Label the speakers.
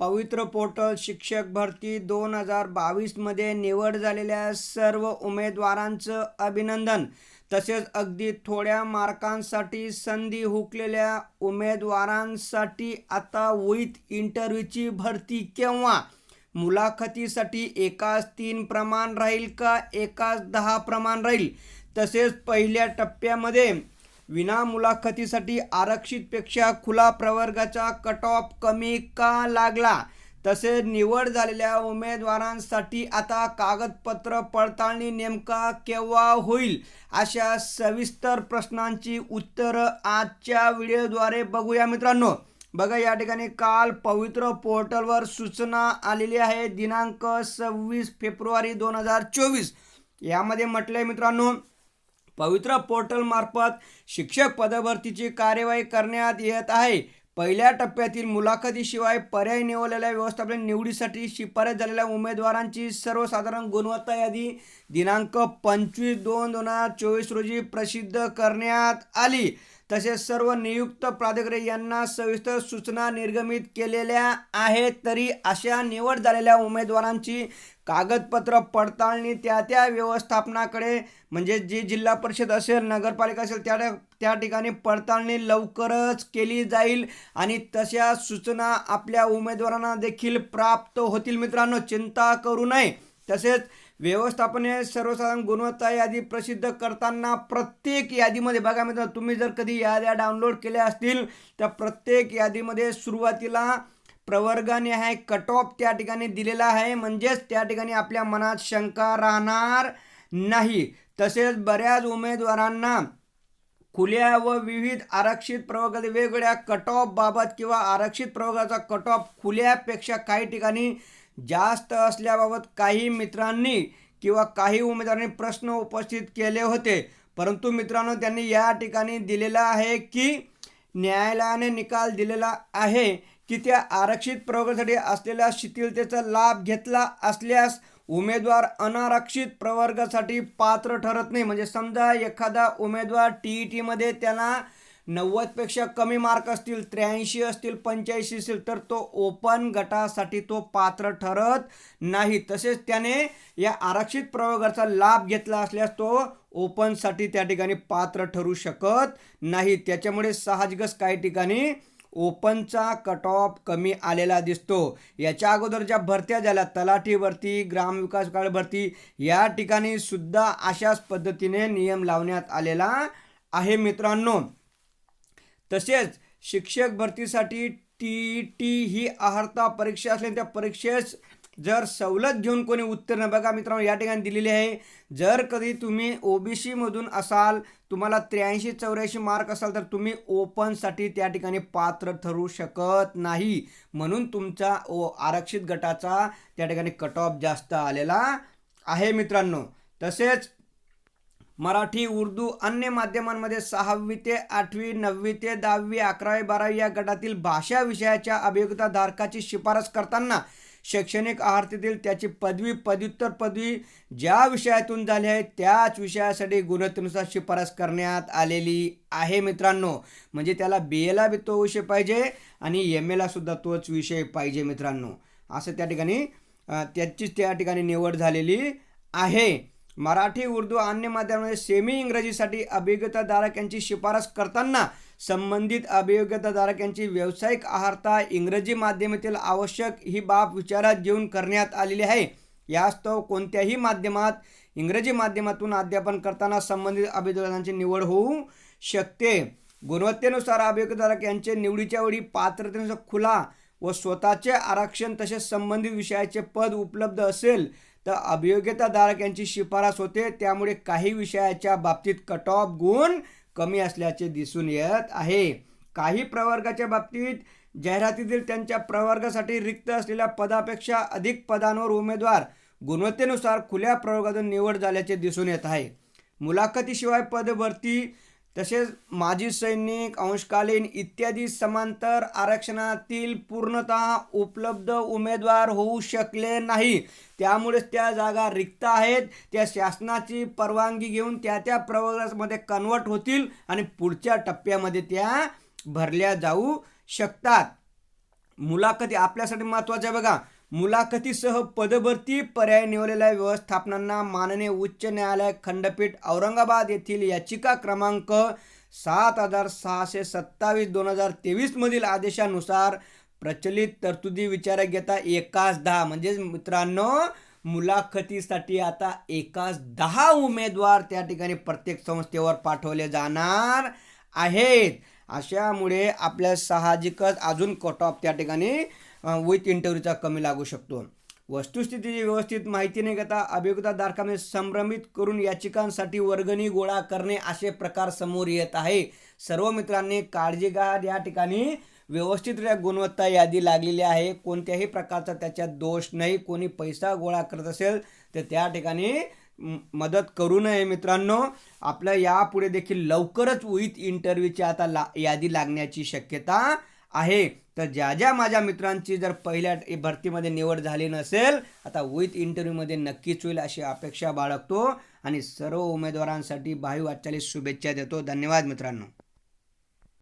Speaker 1: पवित्र पोर्टल शिक्षक भरती दोन हजार बावीसमध्ये निवड झालेल्या सर्व उमेदवारांचं अभिनंदन. तसेच अगदी थोड्या मार्कांसाठी संधी हुकलेल्या उमेदवारांसाठी आता विथ इंटरव्ह्यूची भरती केव्हा? मुलाखतीसाठी एकाच तीन प्रमाण राहील का? एकाच दहा प्रमाण राहील? तसेच पहिल्या टप्प्यामध्ये विना मुलाखतीसाठी आरक्षितपेक्षा खुला प्रवर्गाचा कट ऑफ कमी का लागला? तसेच निवड झालेल्या उमेदवारांसाठी आता कागदपत्र पडताळणी नेमका केव्हा होईल? अशा सविस्तर प्रश्नांची उत्तरं आजच्या व्हिडिओद्वारे बघूया मित्रांनो. बघा या ठिकाणी काल पवित्र पोर्टलवर सूचना आलेली आहे. दिनांक सव्वीस फेब्रुवारी दोन हजार चोवीस. यामध्ये म्हटलंय मित्रांनो पवित्र पोर्टलमार्फत शिक्षक पदभरतीची कार्यवाही करण्यात येत आहे. पहिल्या टप्प्यातील मुलाखतीशिवाय पर्याय निवडलेल्या व्यवस्थापन निवडीसाठी शिफारस झालेल्या उमेदवारांची सर्वसाधारण गुणवत्ता यादी दिनांक पंचवीस दोन दोन हजार चोवीस रोजी प्रसिद्ध करण्यात आली. तसेच सर्व नियुक्त प्राधिकारी यांना सविस्तर सूचना निर्गमित केलेल्या आहेत. तरी अशा निवड झालेल्या उमेदवारांची कागदपत्र पडताळणी त्या त्या व्यवस्थापनाकडे म्हणजे जी जिल्हा परिषद असेल नगरपालिका असेल त्या त्या ठिकाणी पडताळणी लवकरच केली जाईल आणि तशा सूचना आपल्या उमेदवारांना देखील प्राप्त होतील. मित्रांनो चिंता करू नये. तसेच व्यवस्थापने सर्वसाधारण गुणवत्ता यादी प्रसिद्ध करताना प्रत्येक यादीमध्ये बघा मित्रांनो तुम्ही जर कधी याद्या डाउनलोड केल्या असतील तर प्रत्येक यादीमध्ये सुरुवातीला प्रवर्गाने आहे कट ऑफ त्या ठिकाणी दिलेला आहे. म्हणजेच त्या ठिकाणी आपल्या मनात शंका राहणार नाही. तसेच बऱ्याच उमेदवारांना खुल्या व विविध आरक्षित प्रवर्गातील वेगवेगळ्या कट ऑफ बाबत किंवा आरक्षित प्रवर्गाचा कट ऑफ खुल्यापेक्षा काही ठिकाणी जास्त असल्याबाबत काही मित्रांनी किंवा काही उमेदवारांनी प्रश्न उपस्थित केले होते. परंतु मित्रांनो त्यांनी या ठिकाणी दिलेला आहे की न्यायालयाने निकाल दिलेला आहे की त्या आरक्षित प्रवर्गासाठी असलेल्या शिथिलतेचा लाभ घेतला असल्यास उमेदवार अनारक्षित प्रवर्गासाठी पात्र ठरत नाही. म्हणजे समजा एखादा उमेदवार टी ई टीमध्ये त्याला नव्वदपेक्षा कमी मार्क असतील त्र्याऐंशी असतील पंच्याऐंशी असतील तर तो ओपन गटासाठी तो पात्र ठरत नाही. तसेच त्याने या आरक्षित प्रयोगाचा लाभ घेतला असल्यास तो ओपनसाठी त्या ठिकाणी पात्र ठरू शकत नाही. त्याच्यामुळे साहजिकच काही ठिकाणी ओपनचा कट ऑफ कमी आलेला दिसतो. याच्या अगोदर ज्या भरत्या झाल्या तलाठी भरती ग्रामविकास काळ भरती या ठिकाणी सुद्धा अशाच पद्धतीने नियम लावण्यात आलेला आहे मित्रांनो. तसेच शिक्षक भरतीसाठी टी टी ही आहारता परीक्षा असल्याने त्या परीक्षेस जर सवलत घेऊन कोणी उत्तीर्ण बघा मित्रांनो या ठिकाणी दिलेली आहे. जर कधी तुम्ही ओ बी सीमधून असाल तुम्हाला त्र्याऐंशी चौऱ्याऐंशी मार्क असाल तर तुम्ही ओपनसाठी त्या ठिकाणी पात्र ठरू शकत नाही. म्हणून तुमचा ओ आरक्षित गटाचा त्या ठिकाणी कट ऑफ जास्त आलेला आहे मित्रांनो. तसेच मराठी उर्दू अन्य माध्यमांमध्ये सहावी ते आठवी नववी ते दहावी अकरावी बारावी या गटातील भाषा विषयाच्या अभियोगिता धारकाची शिफारस करताना शैक्षणिक आहारतीतील त्याची पदवी पदव्युत्तर पदवी ज्या विषयातून झाली आहे त्याच विषयासाठी गुणवत्तेनुसार शिफारस करण्यात आलेली आहे मित्रांनो. म्हणजे त्याला बी एला बी तो विषय पाहिजे आणि एम एला सुद्धा तोच विषय पाहिजे मित्रांनो. असं त्या ठिकाणी त्याचीच त्या ठिकाणी निवड झालेली आहे. मराठी उर्दू अन्य माध्यमामध्ये सेमी इंग्रजीसाठी अभियोग्यताधारक यांची शिफारस करताना संबंधित अभियोग्यताधारक यांची व्यावसायिक आहारता इंग्रजी माध्यमातील आवश्यक ही बाब विचारात घेऊन करण्यात आलेली आहे. यास्तव कोणत्याही माध्यमात इंग्रजी माध्यमातून अध्यापन करताना संबंधित अभियोजकांची निवड होऊ शकते. गुणवत्तेनुसार अभियोगधारक यांचे निवडीच्या वेळी पात्रतेनुसार खुला व स्वतःचे आरक्षण तसेच संबंधित विषयाचे पद उपलब्ध असेल तर अभियोग्यताधारक यांची शिफारस होते. त्यामुळे काही विषयाच्या बाबतीत कट ऑफ गुण कमी असल्याचे दिसून येत आहे. काही प्रवर्गाच्या बाबतीत जाहिरातीतील त्यांच्या प्रवर्गासाठी रिक्त असलेल्या पदापेक्षा अधिक पदांवर उमेदवार गुणवत्तेनुसार खुल्या प्रवर्गातून निवड झाल्याचे दिसून येत आहे. मुलाखतीशिवाय पदभरती तसेच माजी सैनिक अंशकालीन इत्यादी समांतर आरक्षणातील पूर्णतः उपलब्ध उमेदवार होऊ शकले नाही. त्यामुळेच त्या जागा रिक्त आहेत. त्या शासनाची परवानगी घेऊन त्या त्या प्रवर्गामध्ये कन्वर्ट होतील आणि पुढच्या टप्प्यामध्ये त्या भरल्या जाऊ शकतात. मुलाखती आपल्यासाठी महत्त्वाचं आहे बघा. मुलाखतीसह पदभरती पर्याय निवडलेल्या व्यवस्थापनांना माननीय उच्च न्यायालय खंडपीठ औरंगाबाद येथील याचिका क्रमांक सात हजार सहाशे सत्तावीस दोन हजार तेवीसमधील आदेशानुसार प्रचलित तरतुदी विचारात घेता एकाच दहा. म्हणजेच मित्रांनो मुलाखतीसाठी आता एकाच दहा उमेदवार त्या ठिकाणी प्रत्येक संस्थेवर पाठवले जाणार आहेत. अशामुळे आपल्या साहजिकच अजून कट ऑफ त्या ठिकाणी विथ इंटरव्ह्यूचा कमी लागू शकतो. वस्तुस्थितीची व्यवस्थित माहिती नाही घेता अभियोगताधारकाने संभ्रमित करून याचिकांसाठी वर्गणी गोळा करणे असे प्रकार समोर येत आहे. सर्व मित्रांनी काळजी घ्या. या ठिकाणी व्यवस्थितरित्या गुणवत्ता यादी लागलेली आहे. कोणत्याही प्रकारचा त्याच्यात दोष नाही. कोणी पैसा गोळा करत असेल तर त्या ठिकाणी मदत करू नये मित्रांनो. आपल्या यापुढे देखील लवकरच विथ इंटरव्ह्यूची आता ला यादी लागण्याची शक्यता आहे. तर ज्या ज्या माझ्या मित्रांची जर पहिल्या भरतीमध्ये निवड झाली नसेल आता विथ इंटरव्ह्यूमध्ये नक्कीच होईल अशी अपेक्षा बाळगतो. आणि सर्व उमेदवारांसाठी भावी वाटचालीस शुभेच्छा देतो. धन्यवाद मित्रांनो.